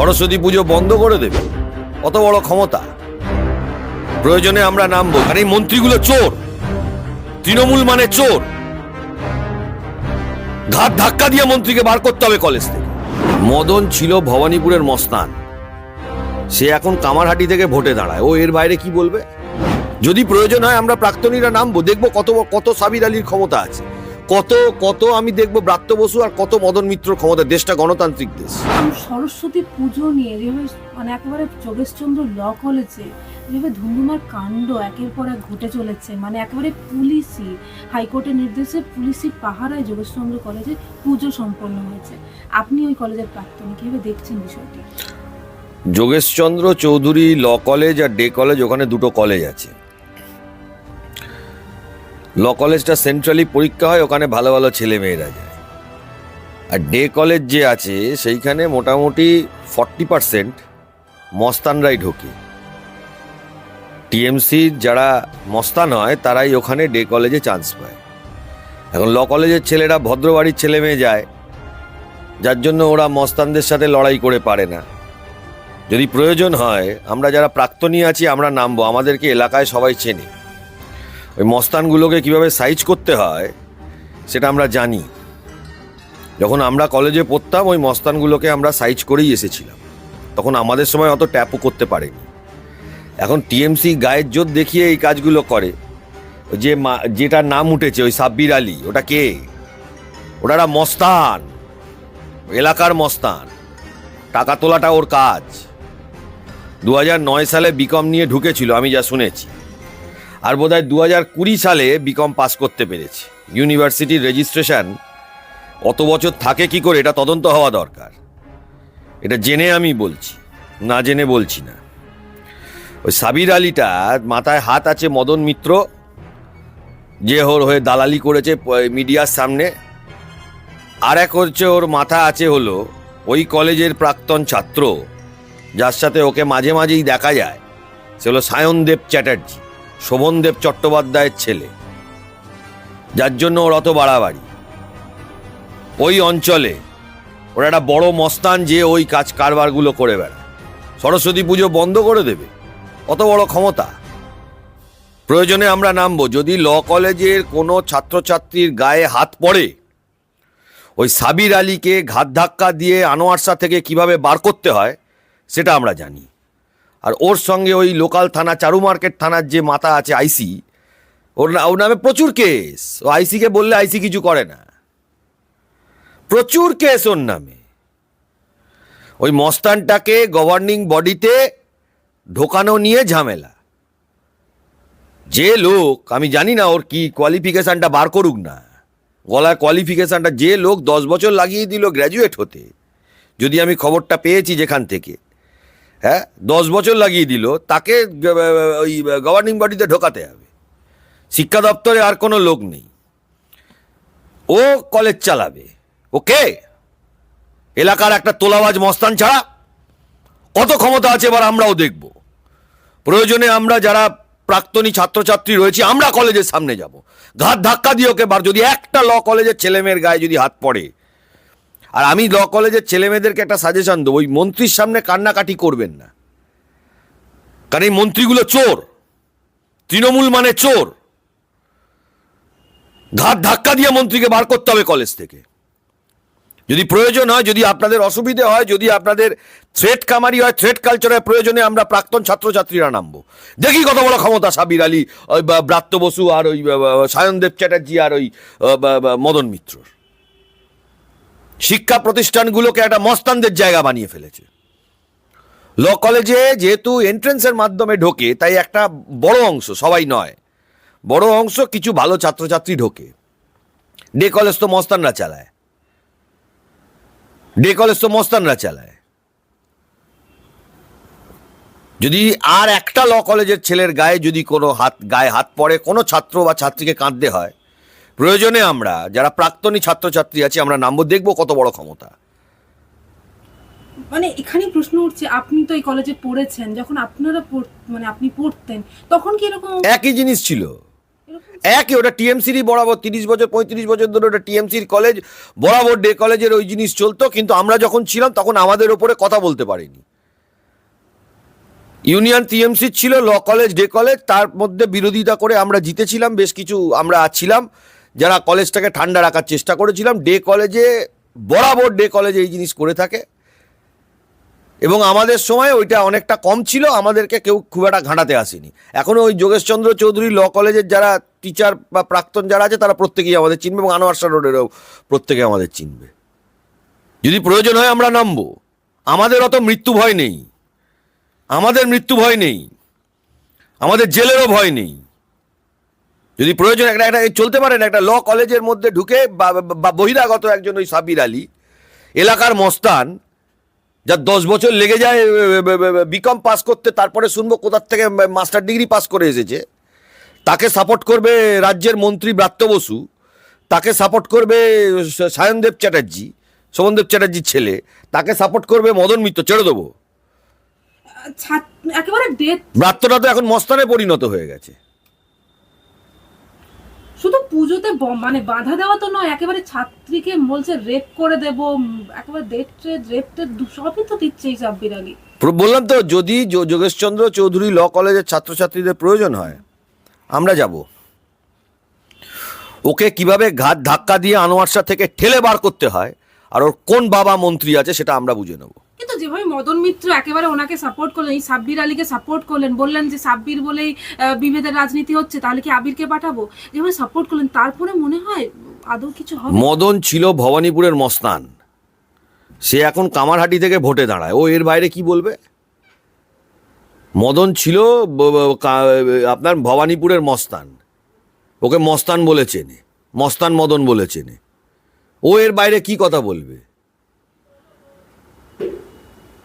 সরস্বতী পুজো বন্ধ করে দেবে। কত বড় ক্ষমতা? প্রয়োজনে আমরা নামবো আর এই মন্ত্রীগুলো চোর। তৃণমূল মানে চোর। ঘাট ধাক্কা দিয়ে মন্ত্রীকে বার করতে হবে কলেজ থেকে। মদন ছিল ভবানীপুরের মস্তান। সে এখন কামারহাটি থেকে ভোটে দাঁড়ায়। ও এর বাইরে কি বলবে? যদি প্রয়োজন হয় আমরা প্রাক্তনীরা নামবো। দেখব কত কত সাবির আলীর ক্ষমতা আছে। কত কত আমি দেখব ব্রাত্য বসু আর কত মদন মিত্র ক্ষমতা দেশটা গণতান্ত্রিক দেশ। সরস্বতী পুজো নিয়ে যেভাবে মানে একেবারে যোগেশচন্দ্র ল কলেজে যেভাবে ধুমধুমার কাণ্ড একের পর এক ঘটে চলেছে মানে একেবারে পুলিশি হাইকোর্টের নির্দেশে পুলিশি পাহারায় যোগেশচন্দ্র কলেজে পুজো সম্পন্ন হয়েছে। আপনি ওই কলেজের প্রাক্তনী কীভাবে দেখছেন বিষয়টি? যোগেশচন্দ্র চৌধুরী ল কলেজ আর ডে কলেজ ওখানে দুটো কলেজ আছে। ল কলেজটা সেন্ট্রালি পরীক্ষা হয়, ওখানে ভালো ভালো ছেলে মেয়েরা যায়। আর ডে কলেজ যে আছে, সেইখানে মোটামুটি ফর্টি পার্সেন্ট মস্তানরাই ঢোকে। টিএমসির যারা মস্তান হয়, তারাই ওখানে ডে কলেজে চান্স পায়। এখন ল কলেজের ছেলেরা ভদ্রবাড়ির ছেলে মেয়ে যায়, যার জন্য ওরা মস্তানদের সাথে লড়াই করে পারে না। যদি প্রয়োজন হয়, আমরা যারা প্রাক্তনী আছি, আমরা নামবো, আমাদেরকে এলাকায় সবাই চেনে। ওই মস্তানগুলোকে কীভাবে সাইজ করতে হয়, সেটা আমরা জানি। যখন আমরা কলেজে পড়তাম, ওই মস্তানগুলোকে আমরা সাইজ করেই এসেছিলাম। তখন আমাদের সময় অত ট্যাপও করতে পারেনি। এখন টিএমসি গায়ের জোর দেখিয়ে এই কাজগুলো করে। যে মা- যেটার নাম উঠেছে, ওই সাব্বির আলী, ওটা কে? ওটা মস্তান। এলাকার মস্তান। টাকা তোলাটা ওর কাজ। দু সালে বিকম নিয়ে ঢুকেছিল, আমি যা শুনেছি। আর বোধহয় দু হাজার কুড়ি সালে বিকম পাস করতে পেরেছি। ইউনিভার্সিটির রেজিস্ট্রেশন অত বছর থাকে কি করে এটা তদন্ত হওয়া দরকার। এটা জেনে আমি বলছি, না জেনে বলছি না। ওই সাবির আলীটা মাথায় হাত আছে মদন মিত্র, যে ওর হয়ে দালালি করেছে মিডিয়ার সামনে। আর এক হচ্ছে ওর মাথা আছে হলো ওই কলেজের প্রাক্তন ছাত্র, যার সাথে ওকে মাঝে মাঝেই দেখা যায়। সে হলো সায়নদেব চ্যাটার্জি। শোভনদেব চট্টোপাধ্যায়ের ছেলে। যার জন্য ওর অত বাড়াবাড়ি। ওই অঞ্চলে ওরা একটা বড় মস্তান যে ওই কাজ কারবারগুলো করে বেড়ায়। সরস্বতী পুজো বন্ধ করে দেবে। অত বড় ক্ষমতা। প্রয়োজনে আমরা নামবো। যদি ল কলেজের কোনো ছাত্রছাত্রীর গায়ে হাত পড়ে, ওই সাবির আলীকে ঘাত ধাক্কা দিয়ে আনোয়ার শাহ থেকে কীভাবে বার করতে হয়, সেটা আমরা জানি। আর ওর সঙ্গে ওই লোকাল থানা, চারু মার্কেট থানার যে মাথা আছে আইসি, ওর ওর নামে প্রচুর কেস। ও আইসিকে বললে আইসি কিছু করে না। প্রচুর কেস ওর নামে। ওই মস্তানটাকে গভর্নিং বডিতে ঢোকানো নিয়ে ঝামেলা। যে লোক, আমি জানি না ওর কি কোয়ালিফিকেশানটা বার করুক না। গলায় কোয়ালিফিকেশানটা যে লোক দশ বছর লাগিয়ে দিল গ্র্যাজুয়েট হতে। যদি আমি খবরটা পেয়েছি যেখান থেকে। হ্যাঁ দশ বছর লাগিয়ে দিল, তাকে ওই গভর্নিং বডিতে ঢোকাতে হবে। শিক্ষা দপ্তরে আর কোনো লোক নেই। ও কলেজ চালাবে। ওকে? এলাকার একটা তোলাবাজ মস্তান ছাড়া কত ক্ষমতা আছে এবার আমরাও দেখব। প্রয়োজনে আমরা যারা প্রাক্তনী ছাত্রছাত্রী রয়েছি, আমরা কলেজের সামনে যাব। ঘাত ধাক্কা দিয়ে ওকে বার যদি একটা ল কলেজের ছেলেমেয়ের গায়ে যদি হাত পড়ে আর আমি ল কলেজের ছেলেমেয়েদেরকে একটা সাজেশন দেবো, ওই মন্ত্রীর সামনে কান্নাকাটি করবেন না। কারণ এই মন্ত্রীগুলো চোর। তৃণমূল মানে চোর। ঘাট ধাক্কা দিয়ে মন্ত্রীকে বার করতে হবে কলেজ থেকে। যদি প্রয়োজন হয়, যদি আপনাদের অসুবিধে হয়, যদি আপনাদের থ্রেট কামারি হয় থ্রেট কালচারের প্রয়োজনে আমরা প্রাক্তন ছাত্রছাত্রীরা নামবো। দেখি কত বড় ক্ষমতা সাবির আলী, ওই ব্রাত্য বসু আর ওই সায়নদেব চ্যাটার্জি আর ওই মদন মিত্রর। শিক্ষা প্রতিষ্ঠানগুলোকে একটা মস্তানদের জায়গা বানিয়ে ফেলেছে। ল কলেজে যেহেতু এন্ট্রেন্সের মাধ্যমে ঢোকে, তাই একটা বড় অংশ, সবাই নয়, বড় অংশ কিছু ভালো ছাত্রছাত্রী ঢোকে। ডে কলেজ তো মস্তানরা চালায়। ডে কলেজ তো মস্তানরা চালায়। যদি আর একটা ল কলেজের ছেলের গায়ে যদি কোনো হাত, গায়ে হাত পড়ে, কোনো ছাত্র বা ছাত্রীকে কাঁদতে হয় প্রয়োজনে আমরা যারা প্রাক্তনী ছাত্রছাত্রী আছে আমরা নামবো দেখব কত বড় ক্ষমতা। মানে এখানেই প্রশ্ন উঠছে আপনি তো এই কলেজে পড়েছেন যখন আপনারা মানে আপনি পড়তেন তখন কি এরকম একই জিনিস ছিল। একই ওটা টিএমসিরই বরাবর তিরিশ বছর পঁয়ত্রিশ বছর ধরে ওটা টিএমসির কলেজ বরাবর ডে কলেজের ওই জিনিস চলতো কিন্তু আমরা যখন ছিলাম তখন আমাদের ওপরে কথা বলতে পারিনি। ইউনিয়ন টিএমসি ছিল ল কলেজ ডে কলেজ তার মধ্যে বিরোধিতা করে আমরা জিতেছিলাম বেশ কিছু আমরা ছিলাম যারা কলেজটাকে ঠান্ডা রাখার চেষ্টা করেছিলাম ডে কলেজে বরাবর ডে কলেজে এই জিনিস করে থাকে। এবং আমাদের সময় ওইটা অনেকটা কম ছিল, আমাদেরকে কেউ খুব একটা ঘাঁটাতে আসেনি। এখনও ওই যোগেশচন্দ্র চৌধুরী ল কলেজের যারা টিচার বা প্রাক্তন যারা আছে, তারা প্রত্যেকেই আমাদের চিনবে এবং আনোয়ার শাহ রোডেরও প্রত্যেকে আমাদের চিনবে। যদি প্রয়োজন হয় আমরা নামবো। আমাদের অত মৃত্যু ভয় নেই। আমাদের মৃত্যু ভয় নেই। আমাদের জেলেরও ভয় নেই। যদি প্রয়োজন একটা একটা চলতে পারে না একটা ল কলেজের মধ্যে ঢুকে বা- বহিরাগত একজন ওই সাবির আলী এলাকার মস্তান যার দশ বছর লেগে যায় বিকম পাস করতে তারপরে শুনব কোথার থেকে মাস্টার ডিগ্রি পাস করে এসেছে তাকে সাপোর্ট করবে রাজ্যের মন্ত্রী ব্রাত্য বসু তাকে সাপোর্ট করবে সায়নদেব চ্যাটার্জি সোমনদেব চ্যাটার্জির ছেলে তাকে সাপোর্ট করবে মদন মিত্র ছেড়ে দেবো। ডেট ব্রাত্যটা তো এখন মস্তানে পরিণত হয়ে গেছে। শুধু পুজোতে মানে বাধা দেওয়া তো নয়, একেবারে ছাত্রীকে বলছে রেপ করে দেব একেবারে ডেট ট্রেড দু- সবই তো দিচ্ছে এই সাব্বির আলী বললাম তো, যদি যোগেশচন্দ্র চৌধুরী ল কলেজের ছাত্রছাত্রীদের প্রয়োজন হয়, আমরা যাব। ওকে কীভাবে ঘাত ধাক্কা দিয়ে আনোয়ারসা থেকে ঠেলে বার করতে হয়, আর ওর কোন বাবা মন্ত্রী আছে সেটা আমরা বুঝে নেব। কিন্তু যেভাবে মদন মিত্র একেবারে ওনাকে সাপোর্ট করলেন, এই সাব্বির আলীকে সাপোর্ট করলেন, বললেন যে সাব্বির বলেই বিভেদের রাজনীতি হচ্ছে, তাহলে কি আবিরকে পাঠাবো? যেভাবে সাপোর্ট করলেন, তারপরে মনে হয় আদৌ কিছু হবে? মদন ছিল ভবানীপুরের মস্তান। সে এখন কামারহাটি থেকে ভোটে দাঁড়ায়। ও এর বাইরে কি বলবে? মদন ছিল আপনার ভবানীপুরের মস্তান। ওকে মস্তান বলে চেনে মস্তান মদন বলে চেনে ও এর বাইরে কি কথা বলবে?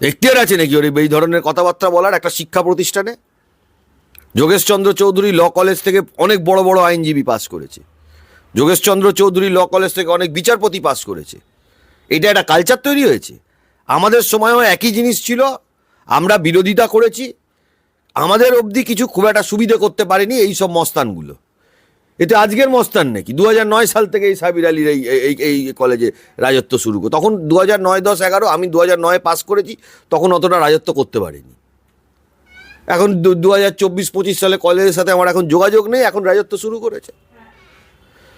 এখতিয়ার আছে নাকি ওর এই ধরনের কথাবার্তা বলার একটা শিক্ষা প্রতিষ্ঠানে? যোগেশচন্দ্র চৌধুরী ল কলেজ থেকে অনেক বড় বড় আইনজীবী পাস করেছে। যোগেশচন্দ্র চৌধুরী ল কলেজ থেকে অনেক বিচারপতি পাস করেছে। এটা একটা কালচার তৈরি হয়েছে। আমাদের সময়ও একই জিনিস ছিল। আমরা বিরোধিতা করেছি। আমাদের অবধি কিছু খুব একটা সুবিধে করতে পারেনি এই সব মস্তানগুলো। এতে আজকের মস্তান নাকি? দু নয় সাল থেকে এই সাবির আলীর এই এই এই কলেজে রাজত্ব শুরু করে। তখন দু হাজার নয়, দশ, এগারো, আমি দু হাজার নয় পাস করেছি, তখন অতটা রাজত্ব করতে পারিনি। এখন দু হাজার চব্বিশ, পঁচিশ সালে কলেজের সাথে আমার এখন যোগাযোগ নেই, এখন রাজত্ব শুরু করেছে।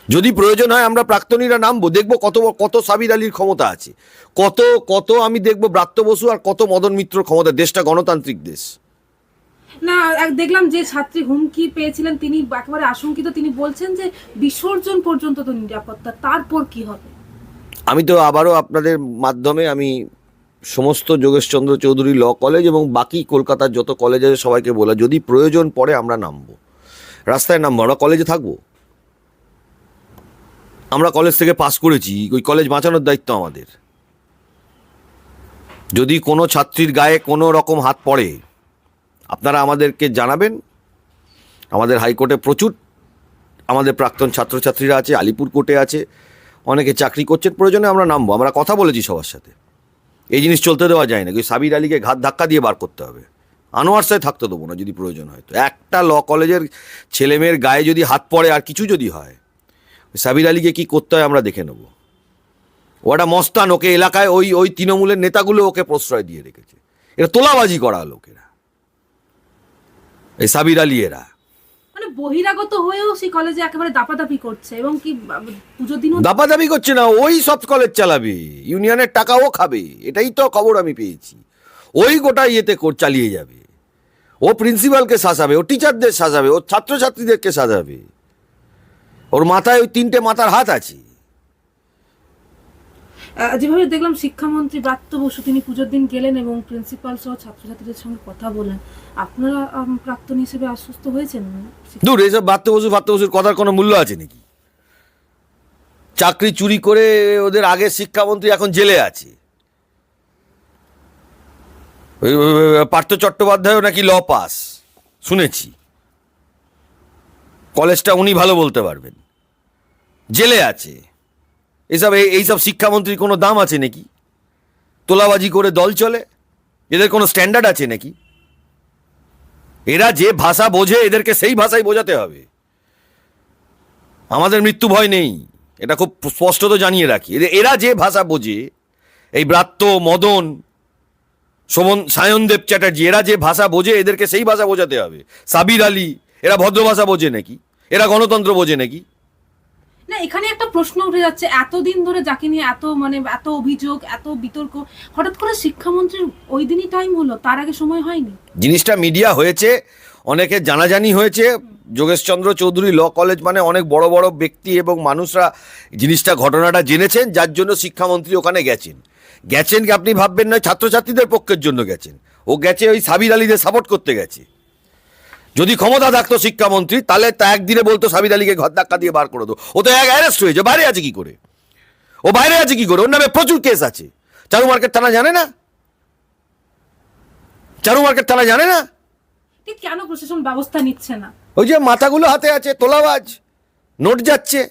যদি প্রয়োজন হয় আমরা প্রাক্তনীরা নামবো, দেখব কত কত সাবির আলীর ক্ষমতা আছে। কত কত আমি দেখব ব্রাত্য বসু আর কত মদন মিত্র ক্ষমতা, দেশটা গণতান্ত্রিক দেশ। না দেখলাম যে ছাত্রী হুমকি পেয়েছিলেন, তিনি একেবারে আশঙ্কিত। তিনি বলছেন যে বিসর্জন পর্যন্ত তো নিরাপত্তা, তারপর কি হবে? আমি তো আবারও আপনাদের মাধ্যমে আমি সমস্ত যোগেশচন্দ্র চৌধুরী ল কলেজ এবং বাকি কলকাতার যত কলেজ আছে সবাইকে বলা, যদি প্রয়োজন পড়ে আমরা নামবো। রাস্তায় নামবো, আমরা কলেজে থাকব? আমরা কলেজ থেকে পাস করেছি, ওই কলেজ বাঁচানোর দায়িত্ব আমাদের। যদি কোনো ছাত্রীর গায়ে কোনো রকম হাত পড়ে আপনারা আমাদেরকে জানাবেন। আমাদের হাইকোর্টে প্রচুর আমাদের প্রাক্তন ছাত্রছাত্রীরা আছে আলিপুর কোর্টে আছে, অনেকে চাকরি করছেন, প্রয়োজনে আমরা নামবো, আমরা কথা বলেছি সবার সাথে। এই জিনিস চলতে দেওয়া যায় না ওই সাবির আলীকে ঘাত ধাক্কা দিয়ে বার করতে হবে। আনোয়ার সাথে থাকতে দেবো না যদি প্রয়োজন হয় তো। একটা ল কলেজের ছেলেমেয়ের গায়ে যদি হাত পড়ে, আর কিছু যদি হয়, সাবির আলীকে কী করতে হয় আমরা দেখে নেব। ও একটা মস্তান, ওকে এলাকায় ওই ওই তৃণমূলের নেতাগুলো ওকে প্রশ্রয় দিয়ে রেখেছে। এটা তোলাবাজি করা লোকেরা। এই সাবির আলী এরা মানে বহিরাগত হয়েও সেই কলেজে একেবারে দাপাদাপি করছে এবং কি পুজোর দিনও দাপাদাপি করছে না ওই সব কলেজ চালাবে ইউনিয়নের টাকাও খাবে এটাই তো খবর আমি পেয়েছি। ওই গোটা ইয়েতে চালিয়ে যাবে। ও প্রিন্সিপালকে সাজাবে ও টিচারদের সাজাবে ও ছাত্রছাত্রীদেরকে সাজাবে। ওর মাথায় ওই তিনটে মাথার হাত আছে। যেভাবে দেখলাম শিক্ষামন্ত্রী ব্রাত্য বসু, তিনি পুজোর দিন গেলেন এবং প্রিন্সিপাল সহ ছাত্রছাত্রীদের সঙ্গে কথা বলেন। আপনারা প্রাক্তন হিসেবে আশ্বস্ত হয়েছেন? দূর এইসব ভাত্ত বসু ভাত্ত বসুর কথার কোনো মূল্য আছে নাকি? চাকরি চুরি করে ওদের আগে শিক্ষামন্ত্রী এখন জেলে আছে। পার্থ চট্টোপাধ্যায়ও নাকি ল পাস। শুনেছি। কলেজটা উনি ভালো বলতে পারবেন। জেলে আছে। এইসব এই- এইসব শিক্ষামন্ত্রীর কোনো দাম আছে নাকি? তোলাবাজি করে দল চলে? এদের কোনো স্ট্যান্ডার্ড আছে নাকি? এরা যে ভাষা বোঝে, এদেরকে সেই ভাষাই বোঝাতে হবে। আমাদের মৃত্যু ভয় নেই। এটা খুব স্পষ্টত জানিয়ে রাখি। এরা যে ভাষা বোঝে, এই ব্রাত্য, মদন সোমন সায়নদেব চ্যাটার্জি, এরা যে ভাষা বোঝে, এদেরকে সেই ভাষা বোঝাতে হবে। সাবির আলী, এরা ভদ্র ভাষা বোঝে নাকি? এরা গণতন্ত্র বোঝে নাকি? না, এখানে একটা প্রশ্ন উঠে যাচ্ছে, এতদিন ধরে যাকে নিয়ে এত মানে এত অভিযোগ, এত বিতর্ক, হঠাৎ করে শিক্ষামন্ত্রীর ওই দিনই টাইম হলো, তার আগে সময় হয়নি? জিনিসটা মিডিয়া হয়েছে, অনেকে জানাজানি হয়েছে, যোগেশচন্দ্র চৌধুরী ল কলেজ মানে অনেক বড় বড় ব্যক্তি এবং মানুষরা জিনিসটা, ঘটনাটা জেনেছেন, যার জন্য শিক্ষামন্ত্রী ওখানে গেছেন। গেছেন কি আপনি ভাববেন না ছাত্রছাত্রীদের পক্ষের জন্য গেছেন। ও গেছে ওই সাবির আলীদের সাপোর্ট করতে গেছে। যদি ক্ষমতা থাকতো শিক্ষামন্ত্রী তাহলে তা একদিনে বলতো সাবির আলীকে ঘর ধাক্কা দিয়ে বার করে দো। ও তো এক অ্যারেস্ট হয়েছে বাইরে আছে কি করে? ও বাইরে আছে কি করে? ওর নামে প্রচুর কেস আছে। চারু মার্কেট থানা জানে না? চারু মার্কেট থানা জানে না? কেন প্রশাসন ব্যবস্থা নিচ্ছে না? ওই যে মাথাগুলো হাতে আছে তোলাবাজ নোট যাচ্ছে।